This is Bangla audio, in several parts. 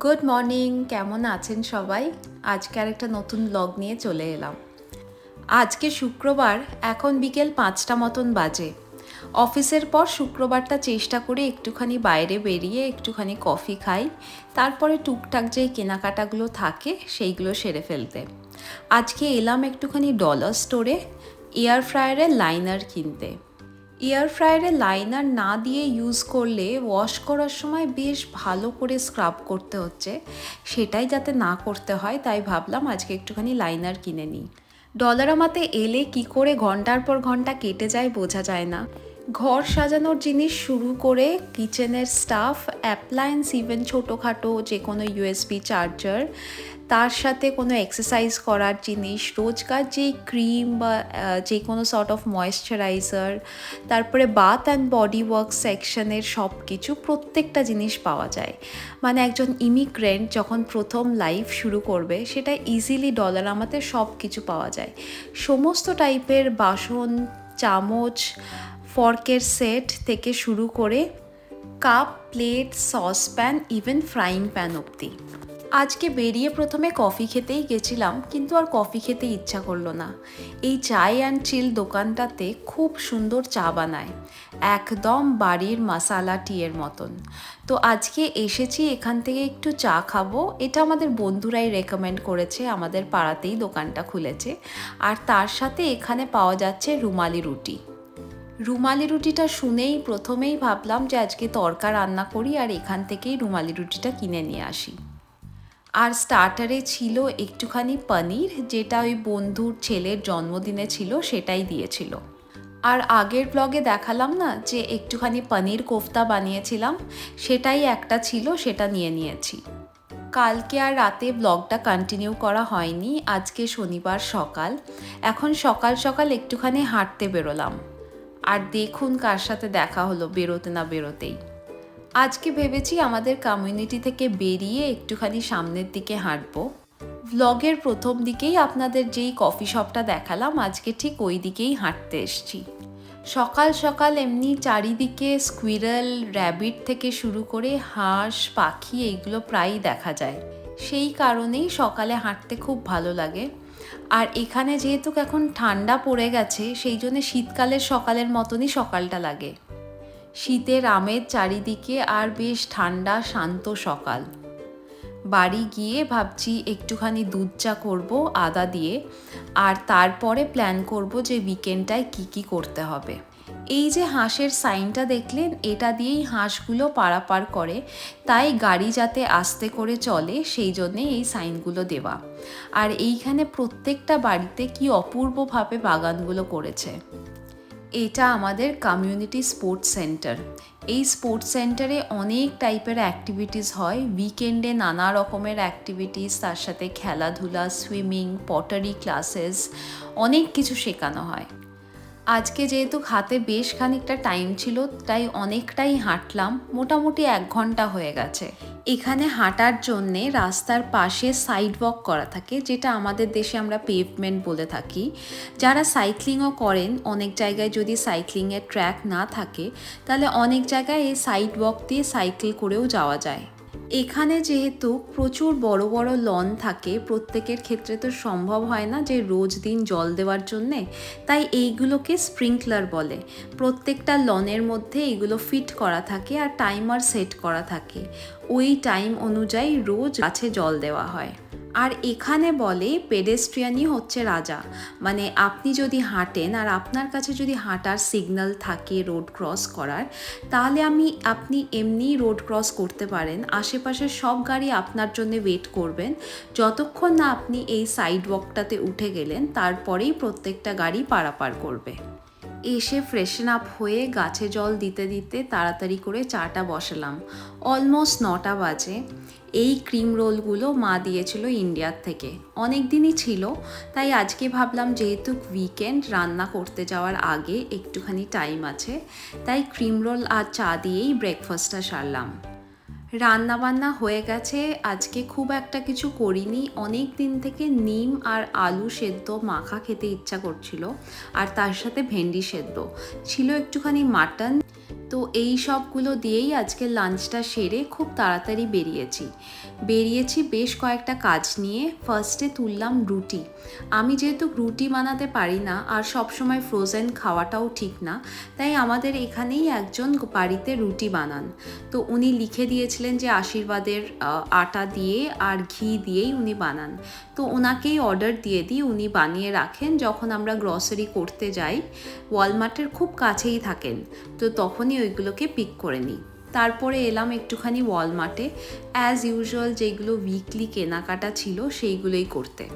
গুড মর্নিং কেমন আছেন সবাই? আজকে আর একটা নতুন ব্লগ নিয়ে চলে এলাম। আজকে শুক্রবার, এখন বিকেল পাঁচটা মতন বাজে। অফিসের পর শুক্রবারটা চেষ্টা করে একটুখানি বাইরে বেরিয়ে একটুখানি কফি খাই, তারপরে টুকটাক যে কেনাকাটাগুলো থাকে সেইগুলো সেরে ফেলতে। আজকে এলাম একটুখানি ডলার স্টোরে এয়ার ফ্রায়ারের লাইনার কিনতে। এয়ার ফ্রায়ারে লাইনার না দিয়ে ইউজ করলে ওয়াশ করার সময় বেশ ভালো করে স্ক্রাব করতে হচ্ছে। সেটাই যাতে না করতে হয়, তাই ভাবলাম আজকে একটুখানি লাইনার কিনে নিই। ডলারামাতে এলে কি করে ঘণ্টার পর ঘণ্টা কেটে যায় বোঝা যায় না। ঘর সাজানোর জিনিস শুরু করে কিচেনের স্টাফ অ্যাপ্লায়েন্স ইভেন ছোটোখাটো যে কোনো ইউএসবি চার্জার তার সাথে কোনো এক্সারসাইজ করার জিনিস, রোজকার যেই ক্রিম বা যে কোনো সর্ট অফ ময়েশ্চারাইজার তারপরে বাথ অ্যান্ড বডি ওয়ার্ক সেকশনের সব কিছু প্রত্যেকটা জিনিস পাওয়া যায়। মানে একজন ইমিগ্রেন্ট যখন প্রথম লাইফ শুরু করবে, সেটা ইজিলি ডলার আমাতে সব কিছু পাওয়া যায়। সমস্ত টাইপের বাসন, চামচ ফর্কের সেট থেকে শুরু করে cup plate saucepan even frying pan অবধি। আজকে বেরিয়ে প্রথমে কফি খেতেই গেছিলাম, কিন্তু আর কফি খেতে ইচ্ছা করল না। এই চাই অ্যান্ড চিল দোকানটাতে খুব সুন্দর চা বানায়, একদম বাড়ির মশালা টিয়ের মতন। তো আজকে এসেছি, এখান থেকে একটু চা খাব, এটা আমাদের বন্ধুরাই রেকমেন্ড করেছে, আমাদের পাড়াতেই দোকানটা খুলেছে। আর তার সাথে এখানে পাওয়া যাচ্ছে রুমালি রুটি। রুমালি রুটিটা শুনেই প্রথমেই ভাবলাম যে আজকে তরকা রান্না করি আর এখান থেকেই রুমালি রুটিটা কিনে নিয়ে আসি। আর স্টার্টারে ছিল একটুখানি পনির, যেটা ওই বন্ধুর ছেলের জন্মদিনে ছিল, সেটাই দিয়েছিল। আর আগের ব্লগে দেখালাম না যে একটুখানি পনির কোফতা বানিয়েছিলাম, সেটাই একটা ছিল, সেটা নিয়ে নিয়েছি। কালকে আর রাতে ব্লগটা কন্টিনিউ করা হয়নি, আজকে শনিবার সকাল। এখন সকাল সকাল একটুখানি হাঁটতে বেরোলাম। আর দেখুন কার সাথে দেখা হলো, বেরোতে না বেরোতেই। আজকে ভেবেছি আমাদের কমিউনিটি থেকে বেরিয়ে একটুখানি সামনের দিকে হাঁটবো। ব্লগের প্রথম দিকেই আপনাদের যেই কফি শপটা দেখালাম, আজকে ঠিক ওই দিকেই হাঁটতে এসছি। সকাল সকাল এমনি চারিদিকে স্কুইরেল র্যাবিট থেকে শুরু করে হাঁস, পাখি এইগুলো প্রায়ই দেখা যায়। সেই কারণেই সকালে হাঁটতে খুব ভালো লাগে। আর এখানে যেহেতু এখন ঠান্ডা পড়ে গেছে, সেই জন্য শীতকালের সকালের মতনই সকালটা লাগে। শীতের আমের চারিদিকে আর বেশ ঠান্ডা, শান্ত সকাল। বাড়ি গিয়ে ভাবছি একটুখানি দুধ চা করব, আদা দিয়ে, আর তারপরে প্ল্যান করব যে উইকেন্ডটায় কি কি করতে হবে। এই যে হাঁসের সাইনটা দেখলেন, এটা দিয়েই হাঁসগুলো পারাপার করে, তাই গাড়ি যাতে আস্তে করে চলে, সেই জন্যে এই সাইনগুলো দেওয়া। আর এইখানে প্রত্যেকটা বাড়িতে কি অপূর্বভাবে বাগানগুলো করেছে। এটা আমাদের কমিউনিটি স্পোর্টস সেন্টার এই স্পোর্টস সেন্টারে অনেক টাইপের অ্যাক্টিভিটিস হয়। উইকেন্ডে নানা রকমের অ্যাক্টিভিটিস তার সাথে খেলাধুলা সুইমিং পটারি ক্লাসেস অনেক কিছু শেখানো হয়। আজকে যেহেতু হাতে বেশ খানিকটা টাইম ছিল, তাই অনেকটাই হাঁটলাম। মোটামুটি এক ঘণ্টা হয়ে গেছে। এখানে হাঁটার জন্যে রাস্তার পাশে সাইড ওয়াক করা থাকে, যেটা আমাদের দেশে আমরা পেভমেন্ট বলে থাকি। যারা সাইক্লিংও করেন, অনেক জায়গায় যদি সাইক্লিংয়ের ট্র্যাক না থাকে, তাহলে অনেক জায়গায় এই সাইড ওয়াক দিয়ে সাইকেল করেও যাওয়া যায়। এখানে যেহেতু প্রচুর বড় বড় লন থাকে, প্রত্যেকের ক্ষেত্রে তো সম্ভব হয় না যে রোজ দিন জল দেওয়ার জন্যে। তাই এইগুলোকে স্প্রিংকলার বলে। প্রত্যেকটা লনের মধ্যে এগুলো ফিট করা থাকে আর টাইমার সেট করা থাকে। ওই টাইম অনুযায়ী রোজ গাছে জল দেওয়া হয়। আর এখানে বলে পেডেস্ট্রিয়ানই হচ্ছে রাজা। মানে আপনি যদি হাঁটেন আর আপনার কাছে যদি হাঁটার সিগন্যাল থাকে রোড ক্রস করার, তাহলে আমি, আপনি এমনি রোড ক্রস করতে পারেন। আশেপাশের সব গাড়ি আপনার জন্য ওয়েট করবেন। যতক্ষণ না আপনি এই সাইড ওয়াকটাতে উঠে গেলেন, তারপরেই প্রত্যেকটা গাড়ি পারাপার করবে। এসে ফ্রেশন আপ হয়ে গাছে জল দিতে দিতে তাড়াতাড়ি করে চাটা বসালাম। অলমোস্ট নটা বাজে। এই ক্রিম রোলগুলো মা দিয়েছিল ইন্ডিয়ার থেকে। অনেক দিনই ছিল, তাই আজকে ভাবলাম যেহেতু উইকেন্ড রান্না করতে যাওয়ার আগে একটুখানি টাইম আছে, তাই ক্রিম রোল আর চা দিয়েই ব্রেকফাস্টটা সারলাম। রান্না বান্না হয়ে গেছে। আজকে খুব একটা কিছু করিনি। অনেক দিন থেকে নিম আর আলু সেদ্ধ মাখা খেতে ইচ্ছা করছিল আর তার সাথে ভেন্ডি সেদ্ধ। ছিল একটুখানি মাটন। তো এই সবগুলো দিয়েই আজকে লাঞ্চটা সেরে খুব তাড়াতাড়ি বেরিয়েছি। বেরিয়েছি বেশ কয়েকটা কাজ নিয়ে। ফার্স্টে তুললাম রুটি। আমি যেহেতু রুটি বানাতে পারি না, আর সবসময় ফ্রোজেন খাওয়াটাও ঠিক না, তাই আমাদের এখানেই একজন বাড়িতে রুটি বানান। তো উনি লিখে দিয়েছিলেন যে আশীর্বাদের আটা দিয়ে আর ঘি দিয়েই উনি বানান। তো ওনাকেই অর্ডার দিয়ে দিই, উনি বানিয়ে রাখেন। যখন আমরা গ্রসারি করতে যাই ওয়ালমার্টের খুব কাছেই থাকেন, তো তখনই ওইগুলোকে পিক করে নিই। তারপরে এলাম একটুখানি ওয়ালমার্টে অ্যাজ ইউজুয়াল যেগুলো উইকলি কেনাকাটা ছিল সেইগুলোই করতে।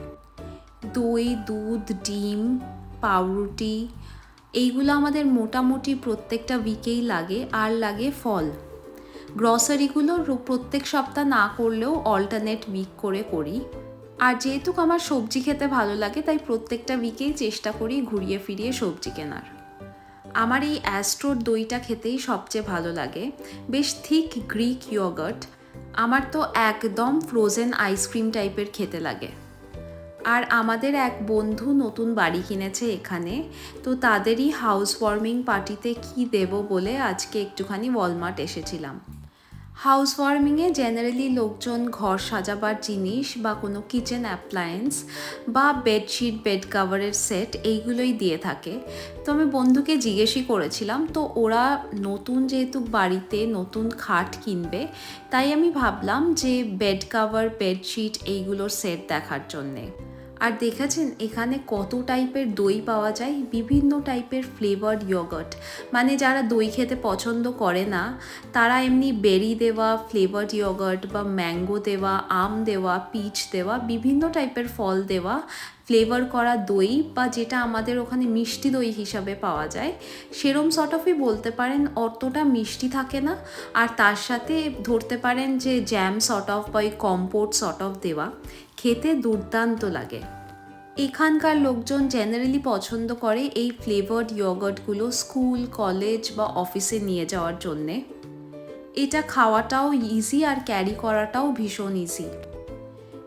দই, দুধ, ডিম, পাউরুটি, এইগুলো আমাদের মোটামুটি প্রত্যেকটা উইকেই লাগে, আর লাগে ফল। গ্রসারিগুলো প্রত্যেক সপ্তাহ না করলেও অল্টারনেট উইক করে করি। আর যেহেতু আমার সবজি খেতে ভালো লাগে, তাই প্রত্যেকটা উইকেই চেষ্টা করি ঘুরিয়ে ফিরিয়ে সবজি কেনার। আমার এই অ্যাস্ট্রোর দইটা খেতেই সবচেয়ে ভালো লাগে। বেশ থিক গ্রিক ইয়োগার্ট আমার তো একদম ফ্রোজেন আইসক্রিম টাইপের খেতে লাগে। আর আমাদের এক বন্ধু নতুন বাড়ি কিনেছে এখানে। তো তাদেরই হাউস ওয়ার্মিং পার্টিতে কি দেব বলে আজকে একটুখানি ওয়ালমার্ট এসেছিলাম। হাউস ওয়ার্মিংয়ে জেনারেলি লোকজন ঘর সাজাবার জিনিস বা কোনো কিচেন অ্যাপ্লায়েন্স বা বেডশিট বেড কাভারের সেট এইগুলোই দিয়ে থাকে। তো আমি বন্ধুকে জিজ্ঞেসই করেছিলাম, তো ওরা নতুন যেহেতু বাড়িতে নতুন খাট কিনবে, তাই আমি ভাবলাম যে বেড কাভার বেডশিট এইগুলোর সেট দেখার জন্যে। আর দেখেছেন, এখানে কত টাইপের দই পাওয়া যায়? বিভিন্ন টাইপের ফ্লেভার্ড ইয়োগার্ট। মানে যারা দই খেতে পছন্দ করে না, তারা এমনি বেরি দেওয়া, ফ্লেভার্ড ইয়োগার্ট বা ম্যাঙ্গো দেওয়া, আম দেওয়া, পিচ দেওয়া, বিভিন্ন টাইপের ফল দেওয়া, ফ্লেভার করা দই বা যেটা আমাদের ওখানে মিষ্টি দই হিসাবে পাওয়া যায়, সেরম সর্ট অফই বলতে পারেন, অতটা মিষ্টি থাকে না। আর তার সাথে ধরতে পারেন যে জ্যাম সর্ট অফ বা কম্পোর্ট সর্ট অফ দেওয়া। খেতে দুর্দান্ত লাগে। এখানকার লোকজন জেনারেলি পছন্দ করে এই ফ্লেভার্ড ইয়োগার্টগুলো স্কুল কলেজ বা অফিসে নিয়ে যাওয়ার জন্যে। এটা খাওয়াটাও ইজি আর ক্যারি করাটাও ভীষণ ইজি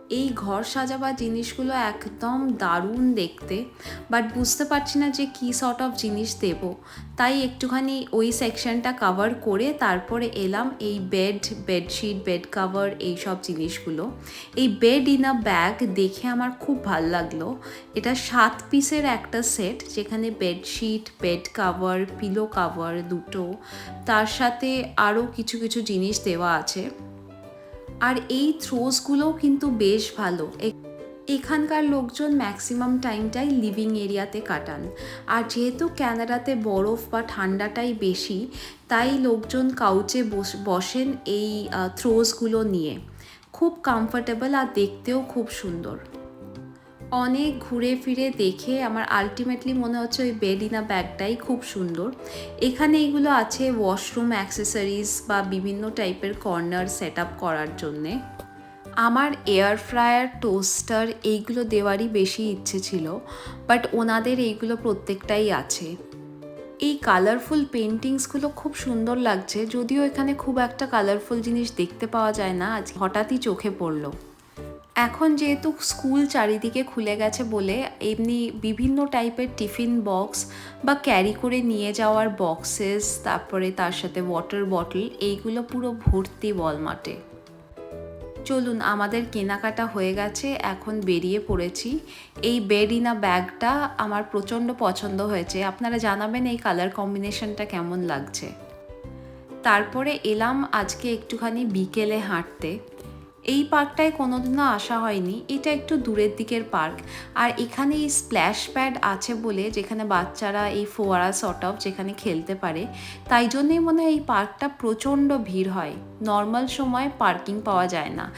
এই ঘর সাজাবার জিনিসগুলো একদম দারুণ দেখতে বাট বুঝতে পারছি না যে কী সর্ট অফ জিনিস দেব। তাই একটুখানি ওই সেকশনটা কভার করে তারপরে এলাম এই বেড বেডশিট বেড কাভার এই সব জিনিসগুলো। এই বেড ইন আ ব্যাগ দেখে আমার খুব ভালো লাগল। এটা সাত পিসের একটা সেট যেখানে bedsheet bed cover pillow cover দুটো। তার সাথে আরও কিছু কিছু জিনিস দেওয়া আছে। আর এই থ্রোসগুলোও কিন্তু বেশ ভালো। এখানকার লোকজন ম্যাক্সিমাম টাইমটাই লিভিং এরিয়াতে কাটান। আর যেহেতু ক্যানাডাতে বরফ বা ঠান্ডাটাই বেশি, তাই লোকজন কাউচে বস- বসেন এই থ্রোসগুলো নিয়ে। খুব কমফোর্টেবল আর দেখতেও খুব সুন্দর। অনেক ঘুরে ফিরে দেখে আমার আলটিমেটলি মনে হচ্ছে ওই বেলিনা ব্যাগটাই খুব সুন্দর। এখানে এইগুলো আছে ওয়াশরুম অ্যাক্সেসরিজ বা বিভিন্ন টাইপের কর্নার সেট করার জন্যে। আমার এয়ার ফ্রায়ার টোস্টার এইগুলো দেওয়ারই বেশি ইচ্ছে ছিল বাট ওনাদের এইগুলো প্রত্যেকটাই আছে। এই কালারফুল পেন্টিংসগুলো খুব সুন্দর লাগছে, যদিও এখানে খুব একটা কালারফুল জিনিস দেখতে পাওয়া যায় না, আজ হঠাৎই চোখে পড়ল। এখন যেহেতু স্কুল চারিদিকে খুলে গেছে বলে, এমনি বিভিন্ন টাইপের টিফিন বক্স বা ক্যারি করে নিয়ে যাওয়ার বক্সেস তারপরে তার সাথে ওয়াটার বটল এইগুলো পুরো ভর্তি ওয়ালমার্টে চলুন, আমাদের কেনাকাটা হয়ে গেছে, এখন বেরিয়ে পড়েছি। এই বেডিনা ব্যাগটা আমার প্রচণ্ড পছন্দ হয়েছে। আপনারা জানাবেন এই কালার কম্বিনেশনটা কেমন লাগছে। তারপরে এলাম আজকে একটুখানি বিকেলে হাঁটতে। এই পার্কটায় কোনোদিনও আসা হয়নি। এটা একটু দূরের দিকের পার্ক। আর এখানে এই স্প্ল্যাশ প্যাড আছে বলে যেখানে বাচ্চারা এই ফোয়ারা সর্ট অফ যেখানে খেলতে পারে, তাই জন্যই মনে হয় এই পার্কটা প্রচণ্ড ভিড় হয়। নর্মাল সময় পার্কিং পাওয়া যায় না।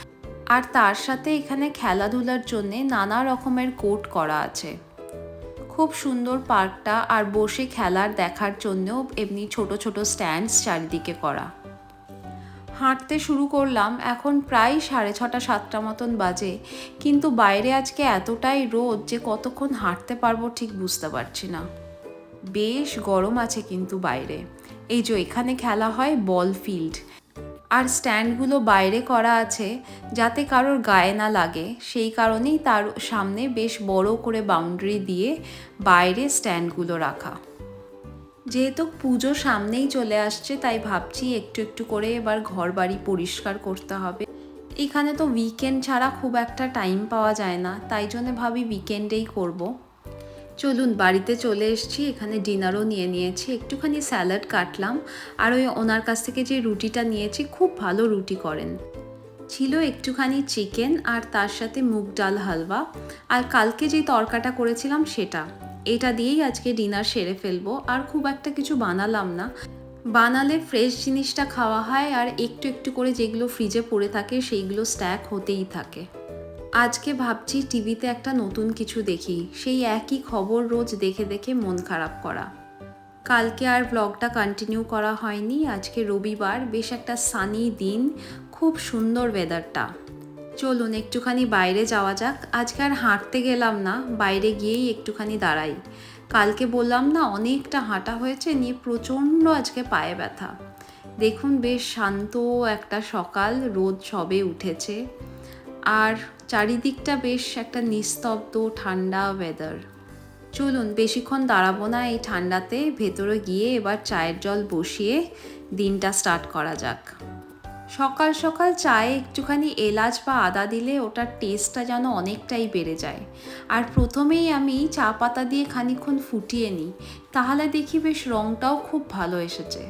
আর তার সাথে এখানে খেলাধুলার জন্যে নানা রকমের কোর্ট করা আছে। খুব সুন্দর পার্কটা আর বসে খেলার দেখার জন্যও এমনি ছোট ছোট স্ট্যান্ডস চারিদিকে করা। হাঁটতে শুরু করলাম, এখন প্রায় সাড়ে ছটা, সাতটা মতন বাজে। কিন্তু বাইরে আজকে এতটাই রোদ যে কতক্ষণ হাঁটতে পারব ঠিক বুঝতে পারছি না। বেশ গরম আছে কিন্তু বাইরে। এই যে এখানে খেলা হয় বল ফিল্ড। আর স্ট্যান্ডগুলো বাইরে করা আছে যাতে কারোর গায়ে না লাগে। সেই কারণেই তার সামনে বেশ বড় করে বাউন্ডারি দিয়ে বাইরে স্ট্যান্ডগুলো রাখা। যেহেতু পুজো সামনেই চলে আসছে, তাই ভাবছি একটু একটু করে এবার ঘর বাড়ি পরিষ্কার করতে হবে। এখানে তো উইকেন্ড ছাড়া খুব একটা টাইম পাওয়া যায় না, তাই জন্য ভাবি উইকেন্ডেই করব। চলুন, বাড়িতে চলে এসেছি, এখানে ডিনারও নিয়ে নিয়েছি, একটুখানি স্যালাড কাটলাম। আর ওই ওনার কাছ থেকে যে রুটিটা নিয়েছি, খুব ভালো রুটি করেন। ছিল একটুখানি চিকেন আর তার সাথে মুগ ডাল হালবা আর কালকে যে তরকাটা করেছিলাম সেটা। এটা দিয়েই আজকে ডিনার সেরে ফেলব। আর খুব একটা কিছু বানালাম না। বানালে ফ্রেশ জিনিসটা খাওয়া হয় আর একটু একটু করে যেগুলো ফ্রিজে পড়ে থাকে সেইগুলো স্ট্যাক হতেই থাকে। আজকে ভাবছি টিভিতে একটা নতুন কিছু দেখি। সেই একই খবর রোজ দেখে দেখে মন খারাপ করা। কালকে আর ব্লগটা কন্টিনিউ করা হয়নি। আজকে রবিবার। বেশ একটা সানি দিন। খুব সুন্দর ওয়েদারটা চলুন, একটুখানি বাইরে যাওয়া যাক। আজকে আর হাঁটতে গেলাম না, বাইরে গিয়েই একটুখানি দাঁড়াই। কালকে বললাম না, অনেকটা হাঁটা হয়েছে, নিয়ে প্রচণ্ড আজকে পায়ে ব্যথা। দেখুন, বেশ শান্ত একটা সকাল, রোদ সবে উঠেছে। আর চারিদিকটা বেশ একটা নিস্তব্ধ, ঠান্ডা ওয়েদার চলুন, বেশিক্ষণ দাঁড়াবো না এই ঠান্ডাতে, ভেতরে গিয়ে এবার চায়ের জল বসিয়ে দিনটা স্টার্ট করা যাক। সকাল সকাল চায়ে একটুখানি এলাচ বা আদা দিলে ওটার টেস্টটা যেন অনেকটাই বেড়ে যায়। আর প্রথমেই আমি চা পাতা দিয়ে খানিক্ষণ ফুটিয়ে নিই, তাহলে দেখি বেশ রঙটাও খুব ভালো এসেছে।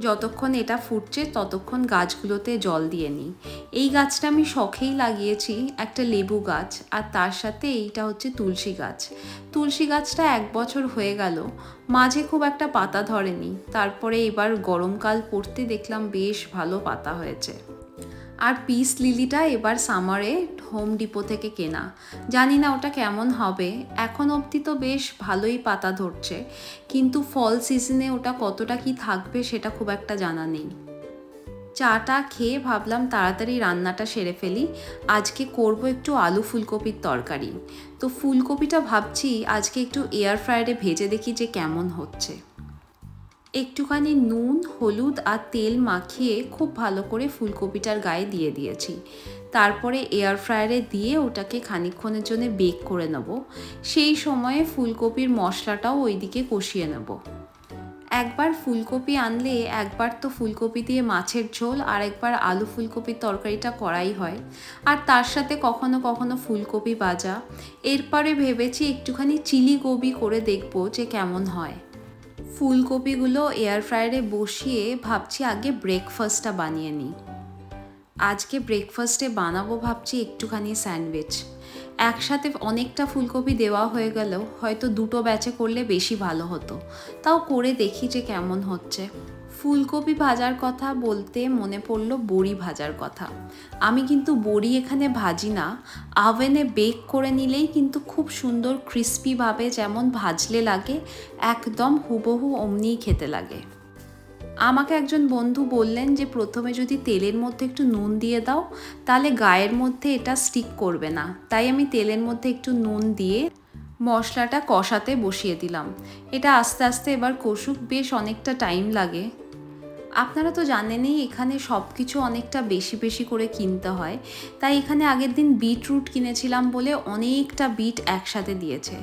যতক্ষণ এটা ফুটছে, ততক্ষণ গাছগুলোতে জল দিয়ে নিই। এই গাছটা আমি শখেই লাগিয়েছি, একটা লেবু গাছ, আর তার সাথে এইটা হচ্ছে তুলসী গাছ। তুলসী গাছটা এক বছর হয়ে গেল, মাঝে খুব একটা পাতা ধরেনি। তারপরে এবার গরমকাল পড়তে দেখলাম বেশ ভালো পাতা হয়েছে। আর পিস লিলিটা এবার সামারে হোম ডিপো থেকে কেনা। জানি না ওটা কেমন হবে। এখন অবধি তো বেশ ভালোই পাতা ধরছে। কিন্তু ফল সিজনে ওটা কতটা কি থাকবে সেটা খুব একটা জানা নেই। চাটা খেয়ে ভাবলাম তাড়াতাড়ি রান্নাটা সেরে ফেলি। আজকে করব একটু আলু ফুলকপির তরকারি। তো ফুলকপিটা ভাবছি আজকে একটু এয়ার ফ্রায়ারে ভেজে দেখি যে কেমন হচ্ছে। একটুখানি নুন, হলুদ আর তেল মাখিয়ে খুব ভালো করে ফুলকপিটার গায়ে দিয়ে দিয়েছি। তারপরে এয়ার ফ্রায়ারে দিয়ে ওটাকে খানিকক্ষণের জন্য বেক করে নেব। সেই সময়ে ফুলকপির মশলাটাও ওইদিকে কষিয়ে নেব। একবার ফুলকপি আনলে একবার তো ফুলকপি দিয়ে মাছের ঝোল, আর একবার আলু ফুলকপির তরকারিটা করাই হয়। আর তার সাথে কখনো কখনো ফুলকপি ভাজা। এরপরে ভেবেছি একটুখানি চিলি গোবি করে দেখব যে কেমন হয়। ফুলকপিগুলো এয়ার ফ্রায়ারে বসিয়ে ভাবছি আগে ব্রেকফাস্টটা বানিয়ে নিই। আজকে ব্রেকফাস্টে বানাবো ভাবছি একটুখানি স্যান্ডউইচ। একসাথে অনেকটা ফুলকপি দেওয়া হয়ে গেল হয়তো দুটো ব্যাচে করলে বেশি ভালো হতো। তাও করে দেখি যে কেমন হচ্ছে। ফুলকপি ভাজার কথা বলতে মনে পড়ল বড়ি ভাজার কথা। আমি কিন্তু বড়ি এখানে ভাজি না। আভেনে বেক করে নিলেই কিন্তু খুব সুন্দর ক্রিস্পিভাবে যেমন ভাজলে লাগে, একদম হুবহু অমনিই খেতে লাগে। আমাকে একজন বন্ধু বললেন যে, প্রথমে যদি তেলের মধ্যে একটু নুন দিয়ে দাও, তাহলে গায়ের মধ্যে এটা স্টিক করবে না। তাই আমি তেলের মধ্যে একটু নুন দিয়ে মশলাটা কষাতে বসিয়ে দিলাম। এটা আস্তে আস্তে এবার কষুক, বেশ অনেকটা টাইম লাগে। আপনারা তো জানেনই এখানে সব কিছু অনেকটা বেশি বেশি করে কিনতে হয়। তাই এখানে আগের দিন বিটরুট কিনেছিলাম বলে অনেকটা বিট একসাথে দিয়েছে।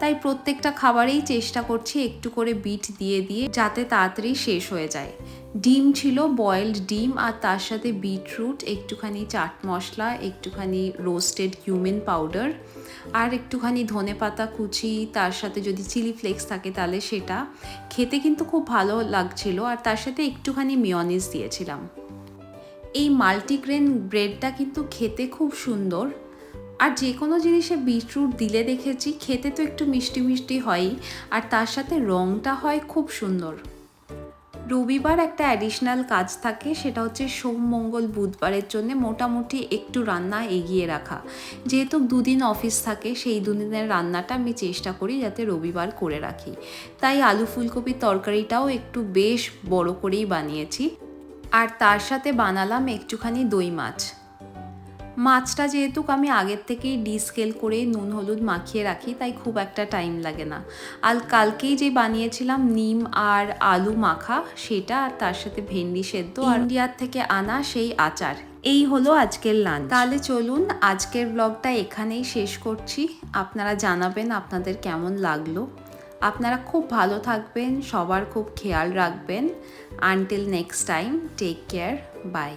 তাই প্রত্যেকটা খাবারেই চেষ্টা করছি একটু করে বিট দিয়ে দিয়ে যাতে তাড়াতাড়ি শেষ হয়ে যায়। ডিম ছিল বয়েলড ডিম আর তার সাথে বিটরুট একটুখানি চাট মশলা, একটুখানি রোস্টেড কিউমিন পাউডার আর একটুখানি ধনে পাতা কুচি, তার সাথে যদি চিলি ফ্লেক্স থাকে তাহলে সেটা। খেতে কিন্তু খুব ভালো লাগছিল আর তার সাথে একটুখানি মিয়নিস দিয়েছিলাম। এই মাল্টিগ্রেন ব্রেডটা কিন্তু খেতে খুব সুন্দর। আর যে কোনো জিনিসে বিটরুট দিলে দেখেছি, খেতে তো একটু মিষ্টি মিষ্টি হয়ই। আর তার সাথে রঙটা হয় খুব সুন্দর। রবিবার একটা অ্যাডিশনাল কাজ থাকে, সেটা হচ্ছে সোম, মঙ্গল, বুধবারের জন্য মোটামুটি একটু রান্না এগিয়ে রাখা। যেহেতু দুদিন অফিস থাকে, সেই দুদিনের রান্নাটা আমি চেষ্টা করি যাতে রবিবার করে রাখি। তাই আলু ফুলকপির তরকারিটাও একটু বেশ বড় করেই বানিয়েছি। আর তার সাথে বানালাম একটুখানি দই মাছ। মাছটা যেহেতু আমি আগের থেকেই ডিস্কেল করে নুন হলুদ মাখিয়ে রাখি, তাই খুব একটা টাইম লাগে না। আর কালকেই যে বানিয়েছিলাম নিম আর আলু মাখা, সেটা আর তার সাথে ভেন্ডি সেদ্ধ আর ইন্ডিয়ার থেকে আনা সেই আচার। এই হলো আজকের লাঞ্চ তাহলে চলুন আজকের ব্লগটা এখানেই শেষ করছি। আপনারা জানাবেন আপনাদের কেমন লাগল। আপনারা খুব ভালো থাকবেন, সবার খুব খেয়াল রাখবেন। Until next time take care bye